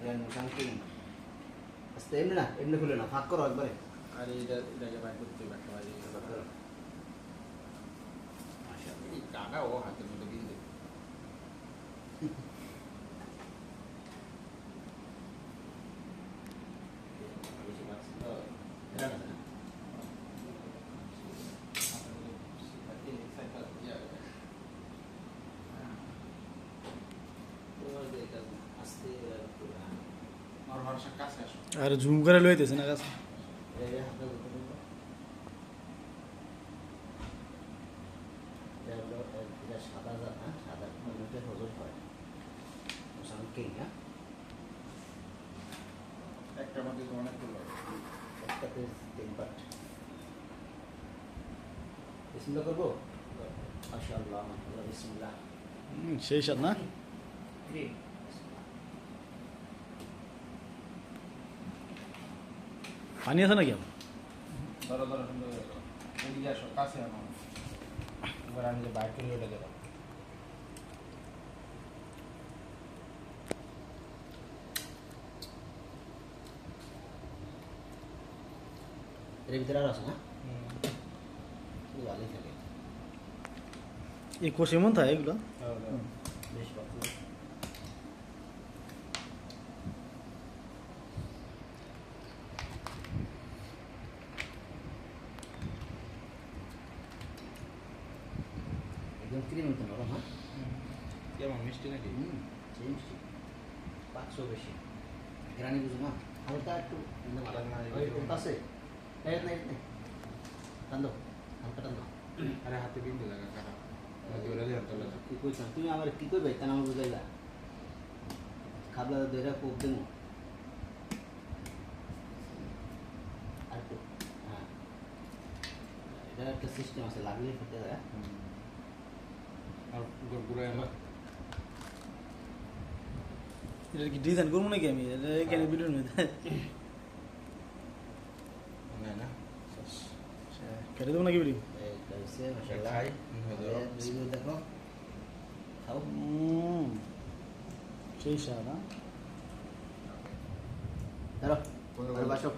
শান্তি আস্তে এমনি না এমনি খুলে না ফাঁক করো একবারে আর এটা এটাকে বাইর করতে হবে একটা বাইরে ফাঁক করো টাকা ও হাতের মধ্যে বিন্দু আস্তে আর ঝুম করে লইতেছে না কাছে সাদা হ্যাঁ? সাদা মধ্যে হয়। হ্যাঁ? একটা মধ্যে তো অনেকগুলো একটাতে তিন পাট। বিসমিল্লাহ করব? মাশাআল্লাহ, বিসমিল্লাহ। সেই সাথ না পানি আছে নাকি আবার? ধরো ধরো সুন্দর করে ধরো। এদিকে আসো কাছে আনো এবার আমি যে বাইক করে ওটা দেবো এর ভিতরে আর আছে না? ভালোই থাকে। এই কোষে মন থাকে এগুলো বেশ পাতলা। একদম ক্রিম মতো নরম হ্যাঁ? কেমন মিষ্টি নাকি? হুম সেই মিষ্টি। পাঁচশো বেশি। গ্রানি বুঝো না। হালকা একটু আছে টান হালকা টান আরে হাতে বিন্দু লাগা দিয়ে তোলা কি কইছ? তুমি আমার কি কইবে? তা আমার বুঝাইলা? খাবলা দইরা কোপ দেবো। আর হ্যাঁ। এটা একটা সিস্টেম আছে লাগলে ফেটে যায় আর গুড়গুড়ো এটা কি ডিজাইন করব নাকি আমি? এখানে ভিডিওর মধ্যে না? না কেটে দেবো নাকি ভিডিও দেখো। সেই হ্যাঁ ধরো বাসো।